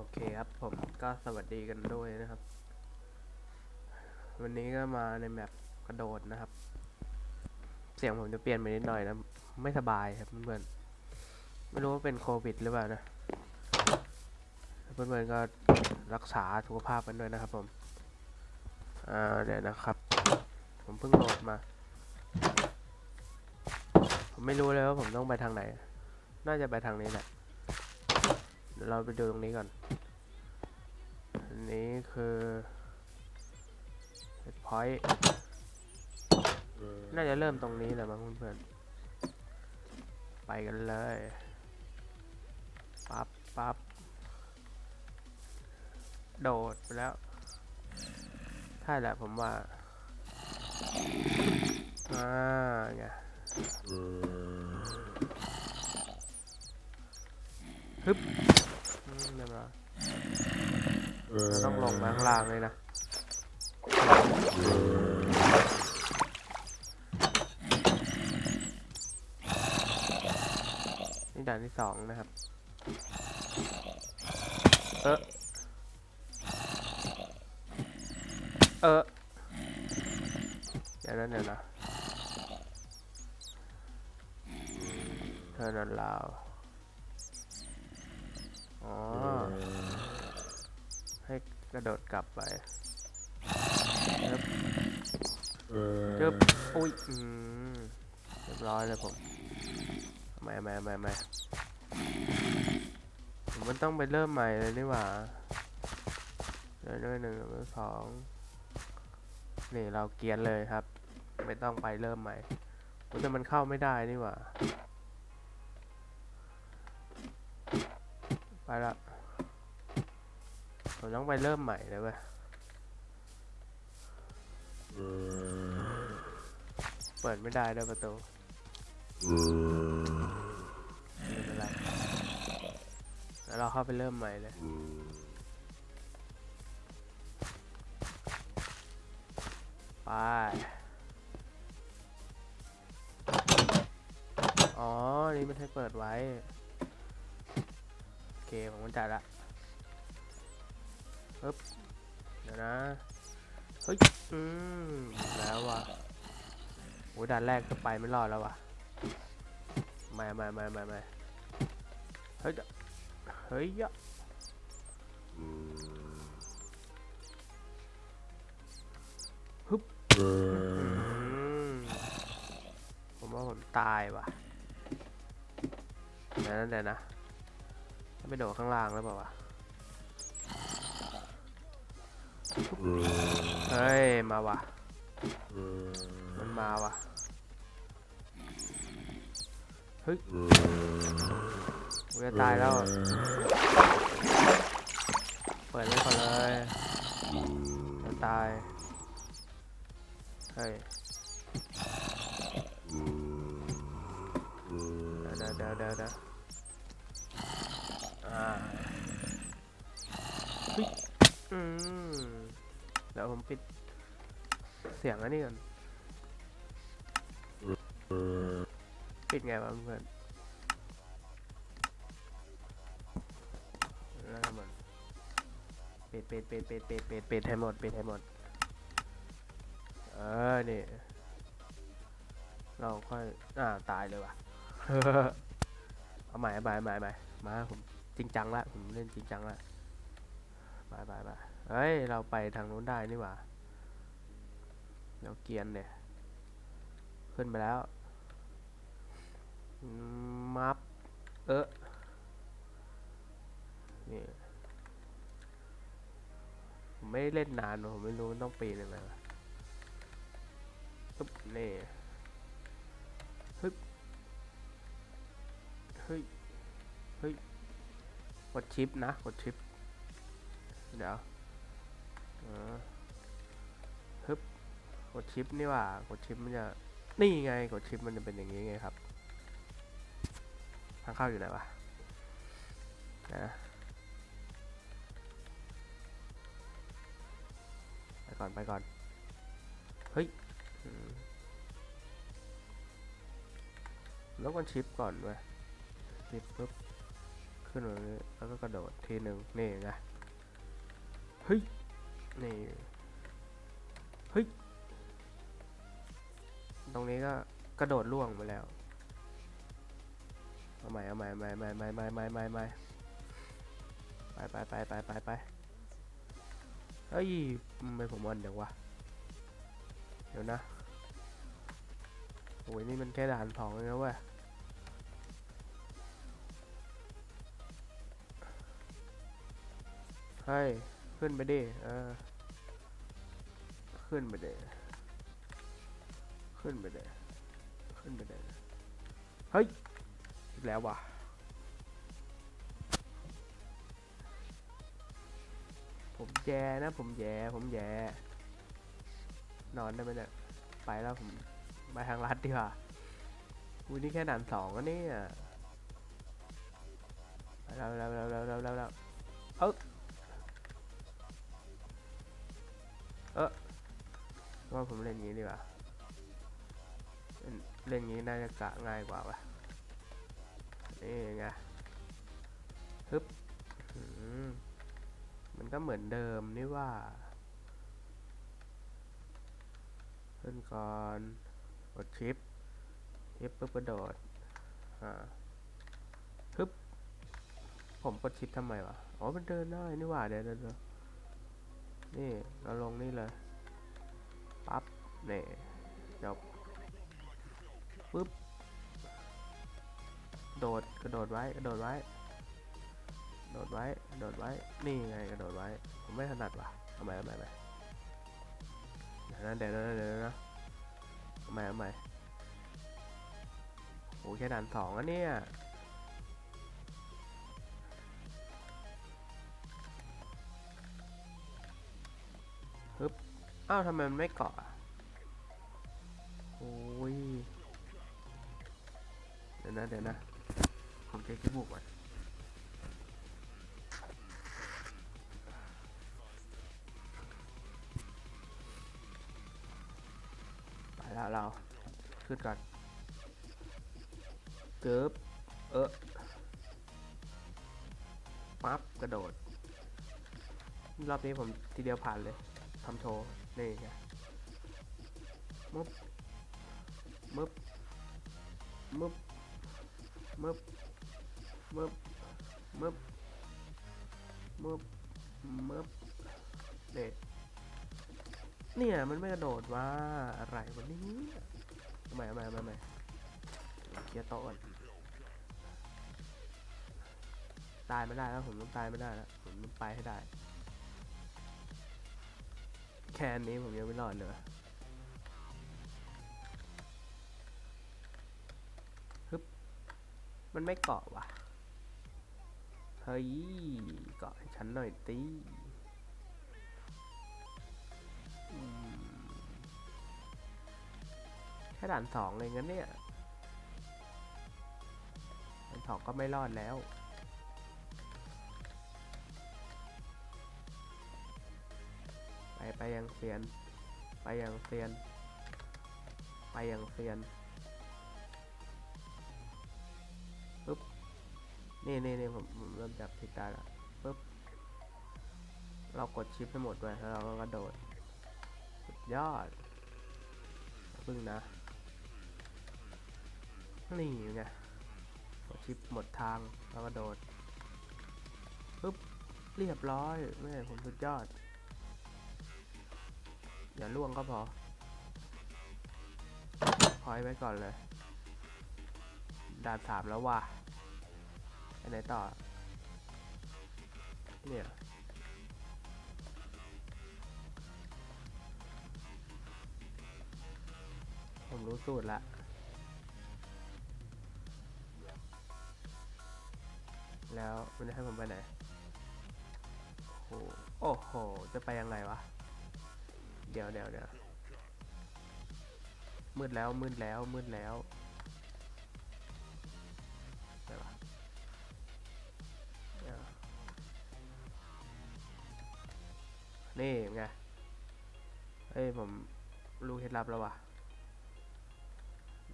โอเคครับผมก็สวัสดีกันด้วยนะครับ วันนี้ก็มาในแมปกระโดดนะครับ เสียงผมจะเปลี่ยนไปนิดหน่อยนะ ไม่สบายครับเพื่อนๆไม่รู้ว่าเป็นโควิดหรือเปล่านะเพื่อนๆก็รักษาสุขภาพกันด้วยนะครับผมอ่าเดี๋ยวนะครับ ผมเพิ่งโหลดมา ผมไม่รู้เลยว่าผมต้องไปทางไหน น่าจะไปทางนี้แหละ เราไปดูตรงนี้ก่อน อันนี้คือเ e ดพอยต์น่าจะเริ่มตรงนี้แหละมั้งเพื่อนๆไปกันเลย ปับ๊บปั๊บโดดไปแล้วใช่แหละผมว่า อ่าไงฮึบ เราต้องลงมาข้างล่างเลยนะนี่ด่านที่สองนะครับ เออเออเดี๋ยวนั้นเดี๋ยวนะเธอนันลาวอ๋อ กระโดดกลับไปจึ๊บจึ๊บอุ้ยอืมเรียบร้อยเลยผมไม่ไม่ไม่ไม่ผมมันต้องไปเริ่มใหม่เลยนี่หว่าเดี๋ยวด้วยหนึ่งด้วยสองนี่เราเกียนเลยครับ ไม่ต้องไปเริ่มใหม่อุ๊ยแต่มันเข้าไม่ได้นี่หว่า ไปละ ผมต้องไปเริ่มใหม่เลยเว้ยเปิดไม่ได้ด้วยประตูไม่เป็นไรแล้วเราเข้าไปเริ่มใหม่เลยไปอ๋อ นี่มันให้เปิดไว้ โอเค ผมเข้าใจละ ปึ๊บเดี๋ยวนะ เฮ้ย อืมแล้วว่ะโอ้ยด่านแรกก็ไปไม่รอดแล้วว่ะไม่ไม่ไม่ไม่ไม่เฮ้ย เฮ้ยยะฮึบอืมผมว่าผมตายว่ะเดี๋ยวนะเดี๋ยวนะถ้าไปโดดข้างล่างแล้วเปล่าวะ เฮ้ย มาว่ะ มันมาว่ะ เฮ้ยกูจะตายแล้ว เปิดเลยก่อนเลยจะตาย เฮ้ยเดี๋ยวเดี๋ยวเดี๋ยวเดี๋ยวอ่าเฮ้ยอืม ดี๋ยวผมปิดเสียงอันนี้ก่อน ปิดไงวะเพื่อนแล้วก็มันปิดปิดปิดปิดปิดปิดปิดให้หมดปิดให้หมด เออ นี่ เราค่อย อ่า ตายเลยว่ะ เอาใหม่เอาใหม่เอาใหม่ใหม่มา ผมจริงจังละ ผมเล่นจริงจังละไปไปไป เฮ้ย เราไปทางนู้นได้นี่หว่าเราเกียนเนี่ย ขึ้นไปแล้ว มับ เออนี่ผมไม่เล่นนานว่ะผมไม่รู้มันต้องปีนยังไงวะปึ๊บนี่ฮึบเฮ้ย เฮ้ย กดชิปนะ กดชิป เดี๋ยว ฮึบกดชิปนี่ว่ากดชิปมันจะนี่ไงกดชิปมันจะเป็นอย่างนี้ไงครับทางเข้าอยู่ไหนวะนะไปก่อนไปก่อนเฮ้ยแล้วกดชิปก่อนเว้ยชิปปุ๊บขึ้นขึ้นแบบนี้แล้วก็กระโดดทีหนึ่งนี่ไงเฮ้ย นี่เฮ้ย ตรงนี้ก็กระโดดล่วงไปแล้ว เอาใหม่เอาใหม่ใหม่ใหม่ใหม่ใหม่ใหม่ใหม่ใหม่ไปไปไปไปไปไปเฮ้ยไม่ผมวันเดี๋ยววะ เดี๋ยวนะโอ้ยนี่มันแค่ด่านสองเองนะเว้ยเฮ้ย ขึ้นไปดิเออขึ้นไปดิขึ้นไปดิขึ้นไปดิเฮ้ยอีกแล้วว่ะผมแย่นะ ผมแย่ผมแย่นอนได้ไหมเนี่ยไปแล้วผมไปทางลัดดีกว่าอุ้ยนี่แค่ด่านสองอะเนี่ยไปแล้วแล้วแล้วแล้วแล้วแล้วเออ ว่าผมเล่นงี้ดีกว่า เล่นเล่นงี้น่าจะกะง่ายกว่าว่ะนี่ไงฮึบมมันก็เหมือนเดิมนี่ว่าขึ้นก่อนกดชิปชิปปุ๊บกระโดดอ่าฮึบผมกดชิปทำไมวะ อ๋อ มันเดินได้นี่ว่าเดี๋ยวเดี๋ยวเดี๋ยวนี่ เราลงนี่เลย ปั๊บนี่จบปึ๊บ โดดกระโดดไว้กระโดดไว้โดดไว้โดดไว้ นี่ไงกระโดดไว้ ผมไม่ถนัดว่ะทำไมทำไมทำไมเดี๋ยวนะเดี๋ยวนะเดี๋ยวนะทำไมทำไมโอ้แค่ด่านสองอะเนี่ย อ้าวทำไมมันไม่เกาะอะโอ้ย เดี๋ยวนะ เดี๋ยวนะ ผมเช็คที่บุกก่อนไปแล้วเรา ขึ้นก่อนเกิบเออปั๊บ กระโดด รอบนี้ผมทีเดียวผ่านเลยทำโชว์ นี่ไงมึบมึบมึบมึบมึบมึบมึบมึบเด็ดเนี่ยมันไม่กระโดดว่าอะไรวันนี้ทำไมทำไมทำไมทำไมเคลียร์โต๊ะก่อนตายไม่ได้แล้วผมต้องตายไม่ได้แล้วผมต้องไปให้ได้ แค่นี้ผมยังไม่รอดเลยฮึบมันไม่เกาะว่ะ เฮ้ย เกาะฉันหน่อยตีแค่ด่านสองเลยงั้นเนี่ยด่านสองก็ไม่รอดแล้ว ไปยังเซียน ไปยังเซียน ไปยังเซียนปึ๊บนี่นี่นี่ผมเริ่มจับทิศได้แล้วปึ๊บเรากดชิปให้หมดด้วยแล้วเราก็กระโดดสุดยอดพึ่งนะนี่ไงกดชิปหมดทางแล้วก็โดดปึ๊บเรียบร้อยแม่ผมสุดยอด อย่าล่วงก็พอพอยไว้ก่อนเลยด่านสามแล้วว่ะไปไหนต่อ เนี่ยผมรู้สูตรละแล้วมันจะให้ผมไปไหน โอ้โห จะไปยังไงวะ เดี๋ยวเดี๋ยวเดี๋ยวมืดแล้วมืดแล้วมืดแล้วไหนวะนี่ไงเฮ้ยผมรู้เคล็ดลับแล้ววะ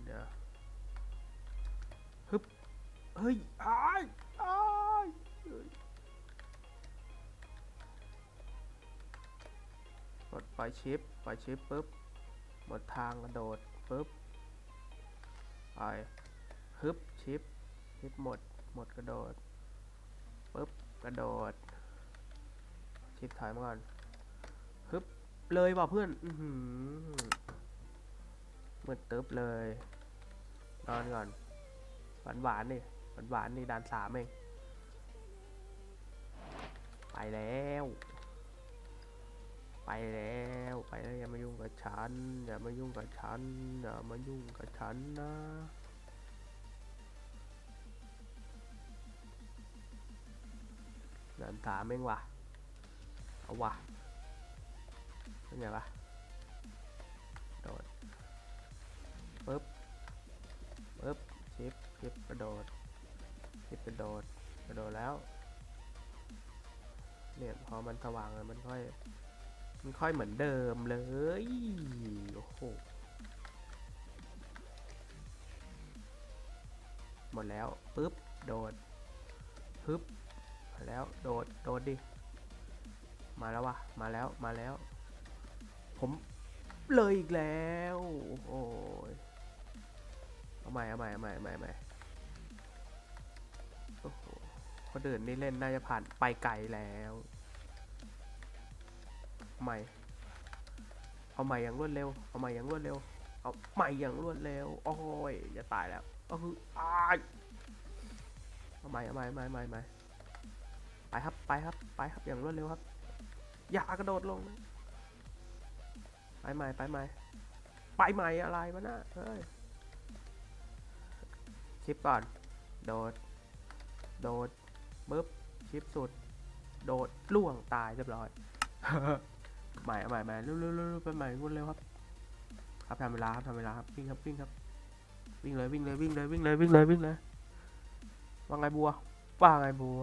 เดี๋ยวฮึบเฮ้ยอ้ายอ้าย ปล่อยชิปปล่อยชิปปุ๊บหมดทางกระโดดปุ๊บปล่อยฮึบชิปชิปหมดหมดกระโดดปุ๊บกระโดด ชิปถอยมาก่อนฮึบเลยว่ะเพื่อนอือหือมืดตึ๊บเลยนอนก่อนหวานหวานนี่หวานหวานนี่ด่านสามเองไปแล้ว ไปแล้วไปแล้วอย่ามายุ่งกับฉันอย่ามายุ่งกับฉันอย่ามายุ่งกับฉันนะเด่านสามเองว่ะเอาว่ะเป็นไงวะโดดปึ๊บปึ๊บชิปชิปกระโดดชิปกระโดดกระโดดแล้วเนี่ยพอมันสว่างแล้วมันค่อย มันค่อยเหมือนเดิมเลย โอ้โห หมดแล้วปึ๊บ โดดปึ๊บมาแล้ว โดด โดดดิ มาแล้ววะมาแล้ว มาแล้ว ผมเลยอีกแล้ว โอ้ย เอาใหม่ เอาใหม่ เอาใหม่เอาใหม่เอาใหม่โอ้โหคนอื่นนี่เล่นน่าจะผ่านไปไกลแล้ว ใหม่เอาใหม่อย่างรวดเร็ว เอาใหม่อย่างรวดเร็ว เอาใหม่อย่างรวดเร็ว โอ้ยจะตายแล้วเอออายเอาใหม่เอาใหม่เอาใหม่เอาใหม่เอาใหม่ไปครับ ไปครับ ไปครับ อย่างรวดเร็วครับ อย่ากระโดดลง ไปใหม่ไปใหม่ไปใหม่อะไรวะน่ะเฮ้ยชิปก่อน โดด โดดปึ๊บชิปสุด โดดล่วงตายเรียบร้อย ใหม่ใหม่ใหม่เร็วเร็วเร็วเร็วไปใหม่รวดเร็วครับ ครับทำเวลาครับทำเวลาครับวิ่งครับวิ่งครับ วิ่งเลยวิ่งเลยวิ่งเลยวิ่งเลยวิ่งเลยวิ่งเลยว่าไงบัวว่าไงบัว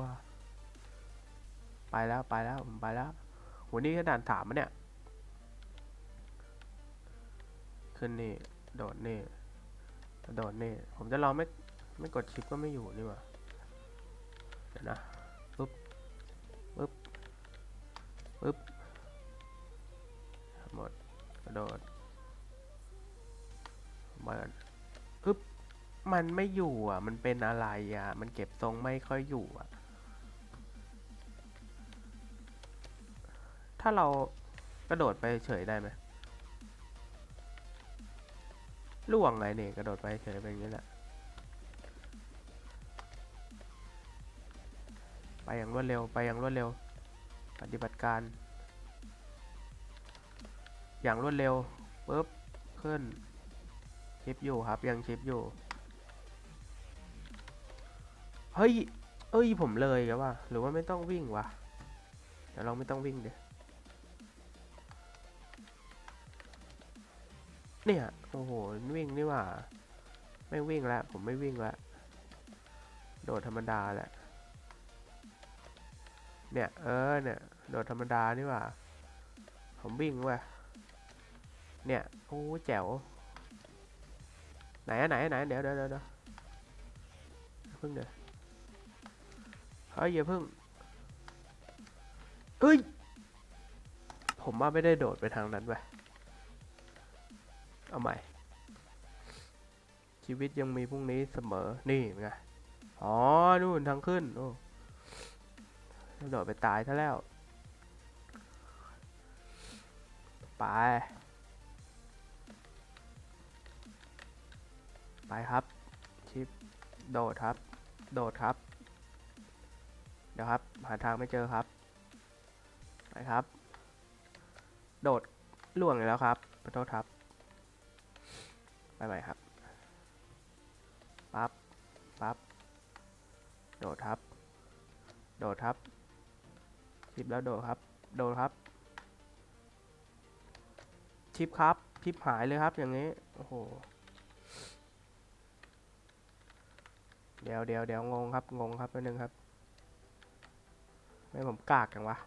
ไปแล้วไปแล้วผมไปแล้วหัวนี้ก็ด่านถามมะเนี่ยขึ้นนี่โดดนี่โดดนี่ผมจะลองไม่ไม่กดชิปก็ไม่อยู่นี่หว่าเดี๋ยวนะปึ๊บปึ๊บปึ๊บ หมดกระโดดเบิร์นปึ๊บมันไม่อยู่อะ มันเป็นอะไรอะ มันเก็บทรงไม่ค่อยอยู่อะ ถ้าเรากระโดดไปเฉยได้ไหมล่วงไงเนี่ยกระโดดไปเฉยเป็นอย่างนี้แหละ ไปอย่างรวดเร็ว ไปอย่างรวดเร็ว ปฏิบัติการ อย่างรวดเร็วปุ๊บขึ้นชิปอยู่ครับยังชิปอยู่ เฮ้ย เอ้ยผมเลยกันว่าหรือว่าไม่ต้องวิ่งวะเดี๋ยวเราไม่ต้องวิ่งเดี๋ยวเนี่ยโอ้โหวิ่งนี่ว่า ไม่วิ่งแล้วผมไม่วิ่งแล้วโดดธรรมดาแหละเนี่ยเออเนี่ยโดดธรรมดานี่ว่า ผมวิ่งเว้ย เนี่ยโอ้แจ๋วไหนอะไหนอะไหนเดี๋ยวเดี๋ยวเดี๋ยวพิ่งเดี๋ยวเฮ้ยอย่าพิ่งเฮ้ยผมว่าไม่ได้โดดไปทางนั้นไปเอาใหม่ ชีวิตยังมีพรุ่งนี้เสมอนี่ไงอ๋อนู่นทางขึ้นโอ้โดดไปตายซะแล้วไป ไปครับ ชิปโดดครับ โดดครับ เดี๋ยวครับ หาทางไม่เจอครับ ไปครับ โดดล่วงอีกแล้วครับขอโทษครับ ไปใหม่ครับ ปั๊บ ปั๊บ โดดครับ โดดครับชิปแล้วโดดครับ โดดครับ ชิปครับ ชิปหายเลยครับอย่างนี้ โอ้โห เดี๋ยวเดี๋ยวเดี๋ยวงงครับ งงครับแป๊บนึงครับไม่ผมกากจังวะ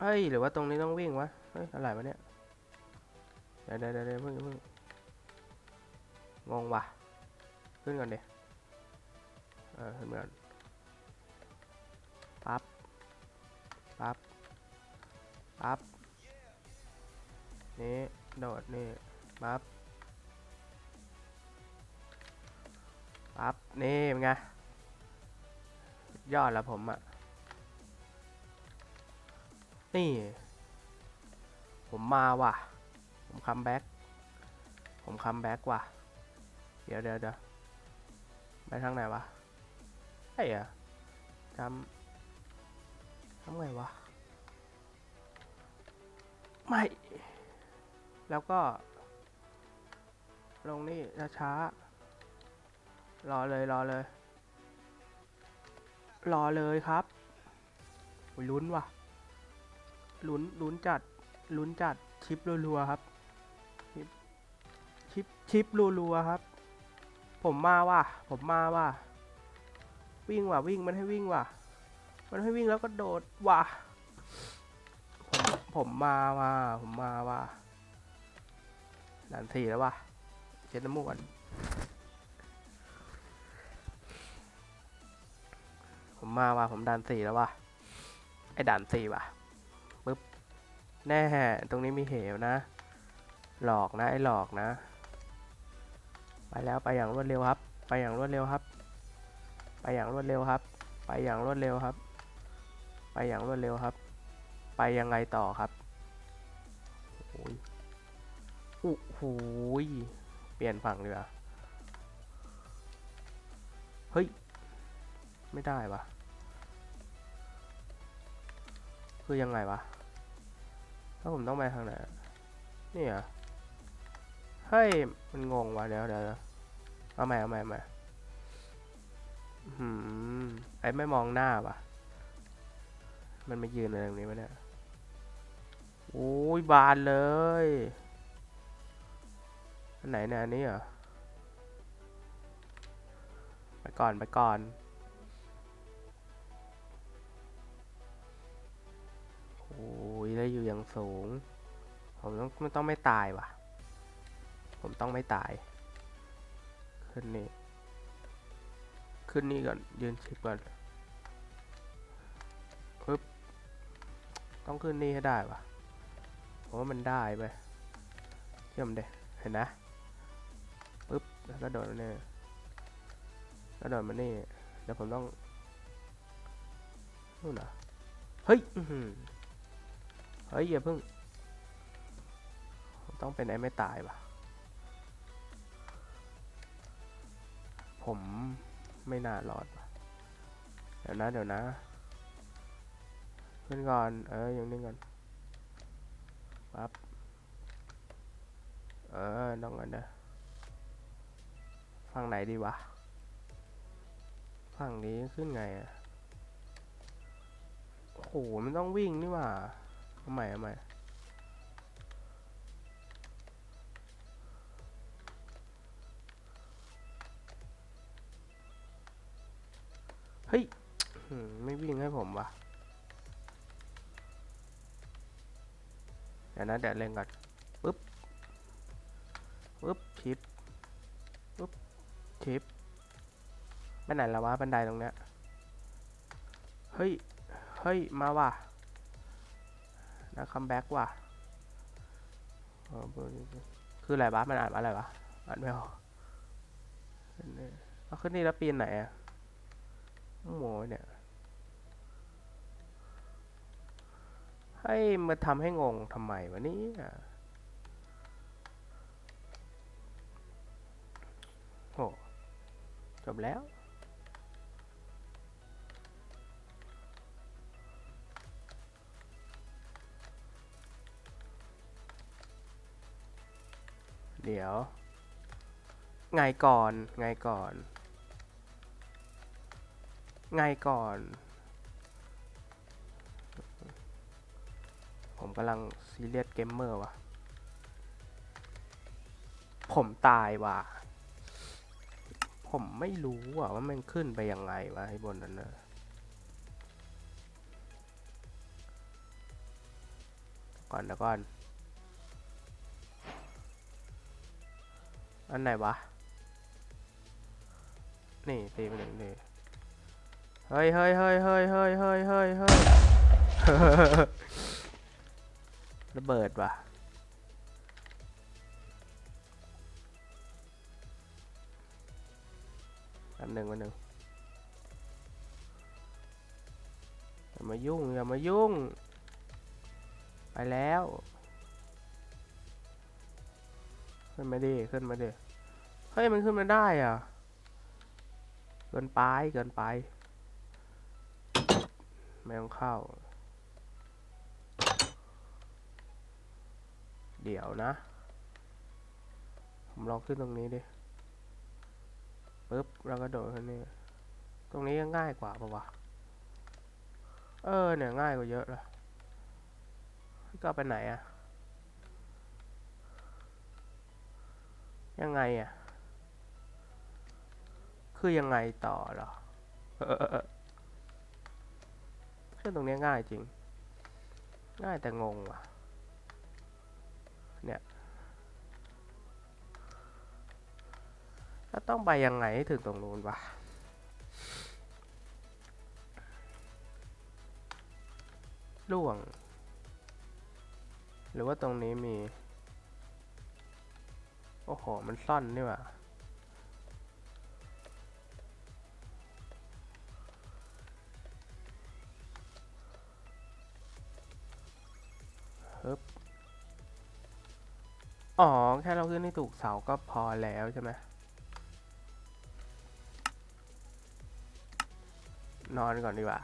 เฮ้ยหรือว่าตรงนี้ต้องวิ่งวะ เฮ้ยอะไรวะเนี่ย เดี๋ยวเดี๋ยวเดี๋ยวเดี๋ยวเพิ่งเพิ่งงงว่ะ ขึ้นก่อนเดี๋ยวเออขึ้นไปก่อนปั๊บ ปั๊บ ปั๊บ นี่โดดนี่ปั๊บปั๊บนี่เป็นไงยอดล้วผมอะนี่ ผมมาว่ะ ผมคัมแบ็กผมคัมแบ็กว่ะ เดี๋ยวเดี๋ยวเดี๋ยวไปทางไหนวะไอ้อะจำทำไงวะ ไม่ แล้วก็ ลงนี่ช้าๆรอเลยรอเลย รอเลยครับลุ้นว่ะลุ้นลุ้นจัดลุ้นจัดชิปรัวๆครับชิปชิปชิปรัวๆครับ ผมมาว่ะผมมาว่ะวิ่งว่ะวิ่งมันให้วิ่งว่ะ มันให้วิ่งแล้วก็โดดว่ะผมผมมาว่ะผมมาว่ะ ด่านสี่แล้ววะเช็ดน้ำมูกก่อน ผมมาว่ะผมด่านสี่แล้ววะไอ้ด่านสี่ว่ะปึ๊บแน่ตรงนี้มีเหวนะ หลอกนะไอ้หลอกนะ ไปแล้วไปอย่างรวดเร็วครับ ไปอย่างรวดเร็วครับ ไปอย่างรวดเร็วครับ ไปอย่างรวดเร็วครับ ไปอย่างรวดเร็วครับ ไปยังไงต่อครับโอ้ย โอ้โหยเปลี่ยนฝั่งเลยอะเฮ้ย ไม่ได้วะคือยังไงวะถ้าผมต้องไปทางไหนนี่เหรอเฮ้ย มันงงว่ะเดี๋ยวเดี๋ยวเอาใหม่เอาใหม่เอาใหม่หืมไอ้ไม่มองหน้าว่ะ มันมายืนอะไรตรงนี้วะเนี่ย โอ้ยบานเลย อันไหนเนี่ยอันนี้เหรอ ไปก่อนไปก่อนโอ้ยได้อยู่อย่างสูง ผมต้องไม่ต้องไม่ตายว่ะ ผมต้องไม่ตาย ขึ้นนี่ ขึ้นนี่ก่อน ยืนชิปก่อนปึ๊บ ต้องขึ้นนี่ให้ได้ว่ะผมว่ามันได้ไปเชื่อมเดเห็นนะ แล้วก็โดดมาเนี่ยแล้วโดดมานี่แล้วผมต้องนู่นเหรอเฮ้ยเฮ้ยอย่าเพิ่งต้องเป็นไอ้ไม่ตายว่ะผมไม่น่ารอดว่ะเดี๋ยวนะ เดี๋ยวนะขึ้นก่อน เอออย่างนี้ก่อนปั๊บเออต้องกันนะ ฝั่งไหนดีวะ ฝั่งนี้ขึ้นไงอะโอ้โห มันต้องวิ่งนี่หว่าเอาใหม่เอาใหม่เฮ้ยไม่วิ่งให้ผมวะเดี๋ยวนะเดี๋ยวเล่นก่อนปึ๊บปึ๊บชิป ชิปไปไหนแล้ววะบันไดตรงเนี้ย เฮ้ย เฮ้ย มาว่ะนะคัมแบ็กว่ะคืออะไรวะมันอ่านว่าอะไรวะ อ่านไม่ออกเอาขึ้นนี่แล้วปีนไหนอะโมเนี่ยให้มาทำให้งงทำไมวะนี่ยโอ้ จบแล้ว เดี๋ยว ไงก่อน ไงก่อน ไงก่อน ผมกำลังซีเรียสเกมเมอร์ว่ะ ผมตายว่ะ ผมไม่รู้อะว่ามันขึ้นไปยังไงวะไอ้บนนั้นนะก่อนเดี๋ยวก่อน อันไหนวะ นี่ตีไปหนึ่งนี่เฮ้ยเฮ้ยเฮ้ยเฮ้ยเฮ้ยเฮ้ยเฮ้ยเฮ้ยระเบิดว่ะ อันหนึ่งอันหนึ่งอย่ามายุ่งอย่ามายุ่ง ไปแล้ว ขึ้นมาดิขึ้นมาดิเฮ้ยมันขึ้นมาได้อะเกินไปเกินไปไม่ต้องเข้า เดี๋ยวนะ ผมลองขึ้นตรงนี้ดิ ปึ๊บแล้วก็โดดขึ้นนี่ตรงนี้ง่ายกว่าปะวะเออเนี่ยง่ายกว่าเยอะเลยก็ไปไหนอะยังไงอะคือยังไงต่อหรอเออเออเออขึ้นตรงนี้ง่ายจริง ง่ายแต่งงว่ะ เนี่ย แล้วต้องไปยังไงให้ถึงตรงนู้นวะล่วง หรือว่าตรงนี้มี โอ้โห มันซ่อนนี่ว่าฮึบอ๋อ แค่เราขึ้นให้ถูกเสาก็พอแล้วใช่ไหม นอนก่อนดีกว่า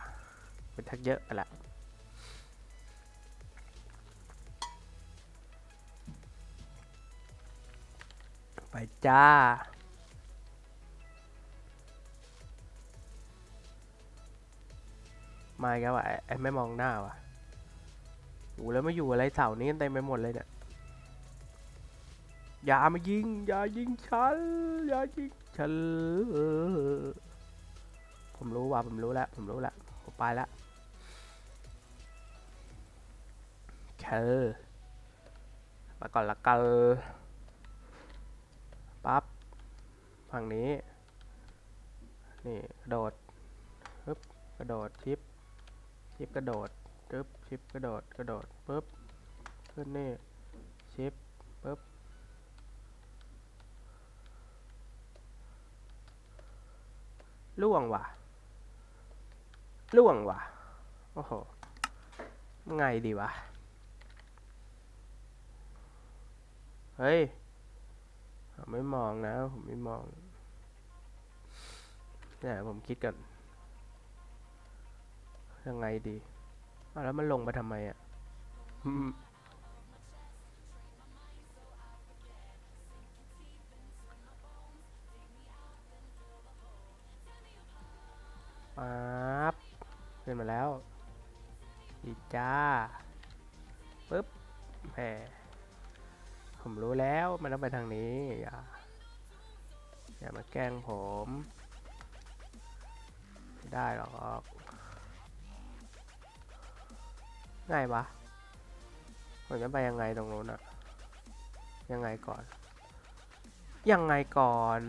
เป็นทักเยอะไปละไปจ้ามาอีกแล้วว่ะไอ้ไอ้ไม่มองหน้าว่ะโอ้แล้วไมาอยู่อะไรเสานี้กันเต็มไปหมดเลยเนี่ยอย่ามายิง อย่ายิงฉัน อย่ายิงฉัน ผมรู้ว่ะผมรู้แล้ว ผมรู้แล้ว ผมไปแล้วเคมาก่อนละกันปั๊บฝั่งนี้ นี่กระโดดปึ๊บกระโดดชิปชิปกระโดดปึ๊บชิปกระโดดกระโดดปึ๊บขึ้นนี่ชิปปึ๊บล่วงว่ะ ล่วงว่ะ โอ้โห ไงดีวะ เฮ้ย ไม่มองนะ ผมไม่มองเนี่ยผมคิดกันยังไงดีอาแล้วมันลงไปทำไมอะอืมปั๊บ ขึ้นมาแล้วดีจ้าปึ๊บแหมผมรู้แล้วมันต้องไปทางนี้ อย่าอย่ามาแกล้งผมไม่ได้หรอกง่ายวะผมจะไปยังไงตรงนู้นอะยังไงก่อน ยังไงก่อน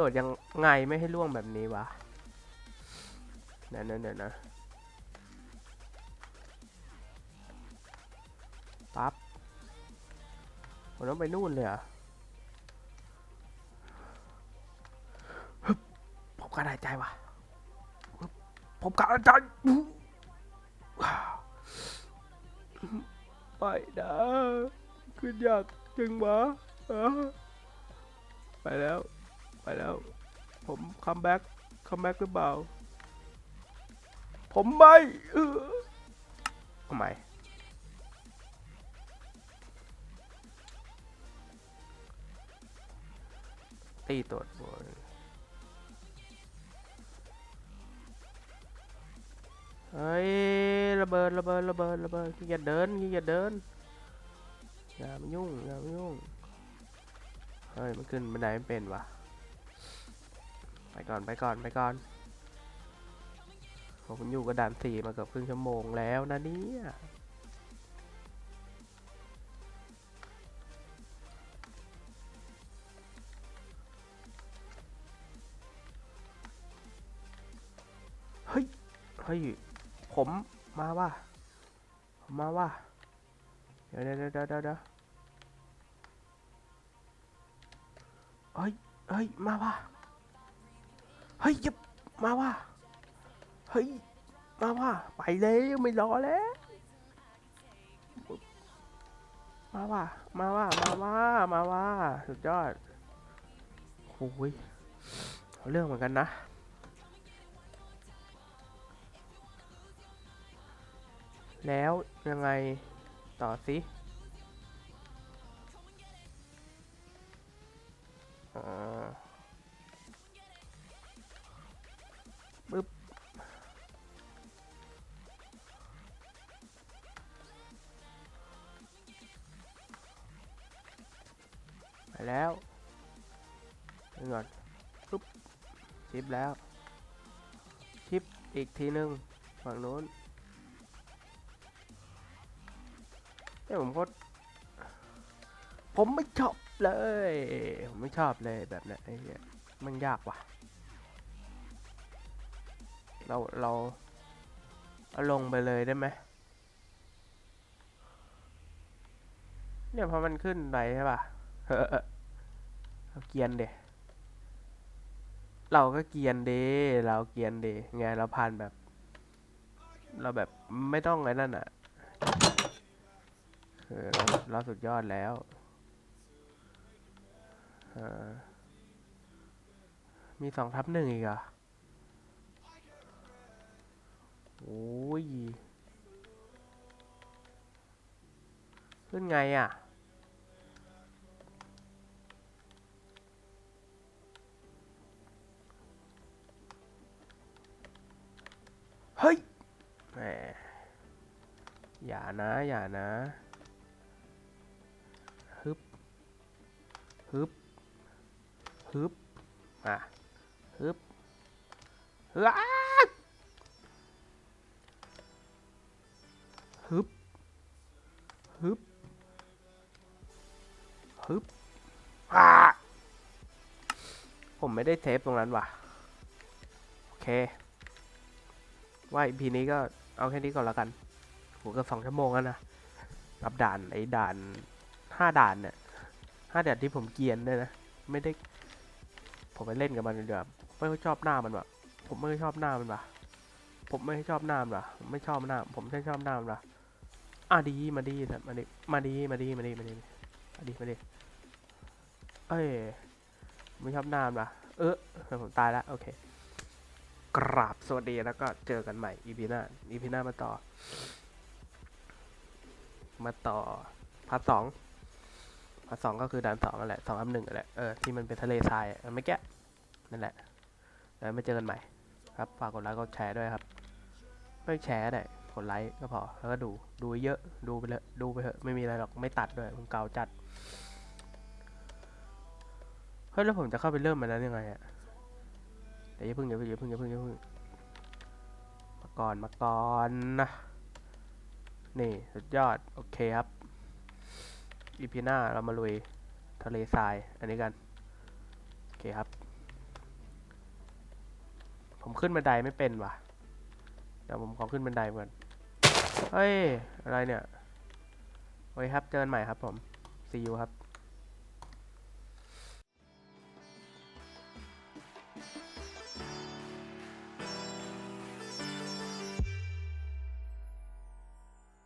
ดดยังไงไม่ให้ล่วงแบบนี้วะเดี๋ยวนะเดี๋ยวนะปั๊บผมต้องไปนู่นเลยเหรอะผมการหายใจวะฮึบผมการหายใจไปนะขึ้นยากจังวะไปแล้ว ไปแล้ว ผมคัมแบ็กคัมแบ็กหรือเปล่า ผมไม่เออทำไมตีตรวจบนเฮ้ยระเบิดระเบิดระเบิดระเบิดขี้เกียจเดินขี้เกียจเดินอย่ามายุ่งอย่ามายุ่งเฮ้ยมันขึ้นบันไดไม่เป็นวะ ไปก่อนไปก่อนไปก่อนผมอยู่กระดานสี่มาเกือบครึ่งชั่วโมงแล้วนะเนี่ยเฮ้ยเฮ้ยผมมาว่าผมมาว่าเดี๋ยวเดี๋ยวเดี๋ยวเดี๋ยวเฮ้ยเฮ้ยมาว่า เฮ้ยยิบมาว่าเฮ้ย มาว่าไปเลยไม่รอแล้ว มาว่ามาว่ามาว่ามาว่าสุดยอดโอ้ยเอาเรื่องเหมือนกันนะแล้วยังไงต่อสิอ่า แล้วนี่ก่อนปึ๊บชิปแล้ว ชิปอีกทีหนึ่งฝั่งโน้นแต่ผมก็ผมไม่ชอบเลย ผมไม่ชอบเลยแบบนั้นไอ้เหี้ยมันยากว่ะ เราเราเอาลงไปเลยได้ไหมเนี่ยพอมันขึ้นไปใช่ป่ะ เราเกียนเดเราก็เกียนเดเราเกียนเดไงเราผ่านแบบ เราแบบไม่ต้องไอ้นั่นอะเออเราเราสุดยอดแล้วมีสองทับหนึ่งอีกอะโอ้ย ขึ้นไงอะ เฮ้ยแหมอย่านะ อย่านะ ฮึบ ฮึบ ฮึบ อะ ฮึบฮึบ ฮึบ ฮึบฮึบอ่าผมไม่ได้เทปตรงนั้นว่ะ โอเค ว่าอีพีนี้ก็เอาแค่นี้ก่อนล้วกันโหก็สองชั่วโมงแล้วนะกับด่านไอ้ด่านห้าด่านเนี่ยห้าด่านที่ผมเกียนด้วยนะ ไม่ได้ ผมไปเล่นกับมันเดี๋ยวไม่ค่อยชอบหน้ามันว่ะผมไม่ค่อยชอบหน้ามันว่ะผมไม่ค่อยชอบหน้ามันว่ะไม่ชอบหน้า ผมไม่ชอบหน้ามันว่ะอะดีมาดีมาดีมาดีมาดีมาดีมาดีมาดีมาดีเอ้ยไม่ชอบหน้ามันว่ะเออผมตายแล้วโอเค กราบสวัสดีแล้วก็เจอกันใหม่อีพีหน้าอีพีหน้ามาต่อ มาต่อพาร์ทสองพาร์ทสองก็คือด่านสองนั่นแหละสองอันหนึ่งนั่นแหละเออที่มันเป็นทะเลทรายอะไม่แกะนั่นแหละแล้วมาเจอกันใหม่ ครับฝากกดไลค์กดแชร์ด้วยครับ ไม่แชร์ได้กดไลค์ก็พอแล้วก็ดูดูเยอะดูไปเลยดูไปเถอะไม่มีอะไรหรอกไม่ตัดด้วยผมเกาจัดเฮ้ยแล้วผมจะเข้าไปเริ่มมันนั้นยังไงอะ ดี๋ยวอย่าเพิ่งอย่าเพิ่งอย่าเพิ่งอย่าเพิ่งอย่าเพิ่งมาก่อนมาก่อนนะนี่สุดยอดโอเคครับอีพีหน้าเรามาลุยทะเลทรายอันนี้กันโอเคครับ ผมขึ้นบันไดไม่เป็นว่ะเดี๋ยวผมขอขึ้นบันไดก่อนเฮ้ยอะไรเนี่ยโอเคครับเจอกันใหม่ครับผม see you ครับ